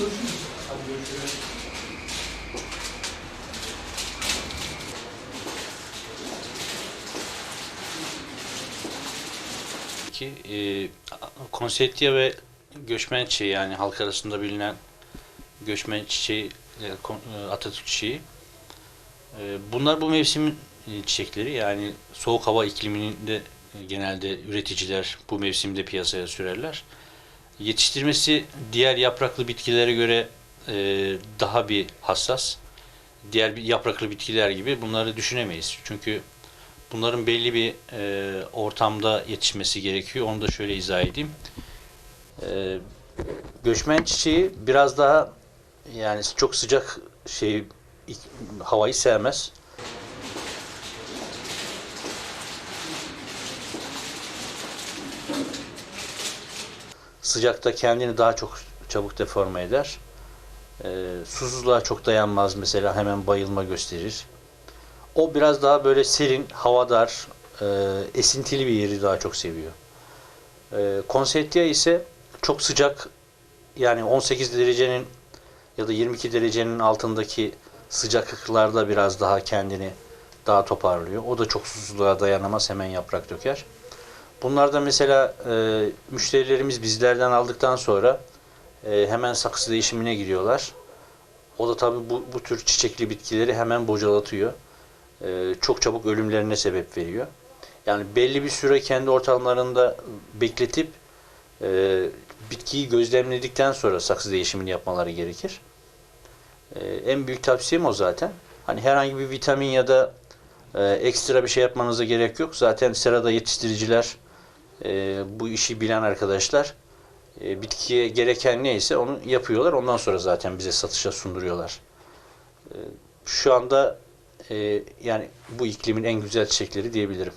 görüşürüz. Hadi görüşürüz. ki e, konsetya ve göçmen çiçeği yani halk arasında bilinen göçmen çiçeği, e, e, Atatürk çiçeği. E, bunlar bu mevsimin çiçekleri yani soğuk hava ikliminde genelde üreticiler bu mevsimde piyasaya sürerler. Yetiştirmesi diğer yapraklı bitkilere göre e, daha bir hassas. Diğer yapraklı bitkiler gibi bunları düşünemeyiz. Çünkü Bunların belli bir e, ortamda yetişmesi gerekiyor. Onu da şöyle izah edeyim. E, göçmen çiçeği biraz daha yani çok sıcak şey havayı sevmez. Sıcakta kendini daha çok çabuk deforme eder. E, susuzluğa çok dayanmaz mesela hemen bayılma gösterir. O biraz daha böyle serin, havadar, e, esintili bir yeri daha çok seviyor. E, Konsetya ise çok sıcak, yani 18 derecenin ya da 22 derecenin altındaki sıcaklıklarda biraz daha kendini daha toparlıyor. O da çok susuzluğa dayanamaz, hemen yaprak döker. Bunlarda mesela e, müşterilerimiz bizlerden aldıktan sonra e, hemen saksı değişimine gidiyorlar. O da tabii bu, bu tür çiçekli bitkileri hemen bocalatıyor e, çok çabuk ölümlerine sebep veriyor. Yani belli bir süre kendi ortamlarında bekletip e, bitkiyi gözlemledikten sonra saksı değişimini yapmaları gerekir. E, en büyük tavsiyem o zaten. Hani herhangi bir vitamin ya da e, ekstra bir şey yapmanıza gerek yok. Zaten serada yetiştiriciler, e, bu işi bilen arkadaşlar e, bitkiye gereken neyse onu yapıyorlar. Ondan sonra zaten bize satışa sunduruyorlar. E, şu anda e, yani bu iklimin en güzel çiçekleri diyebilirim.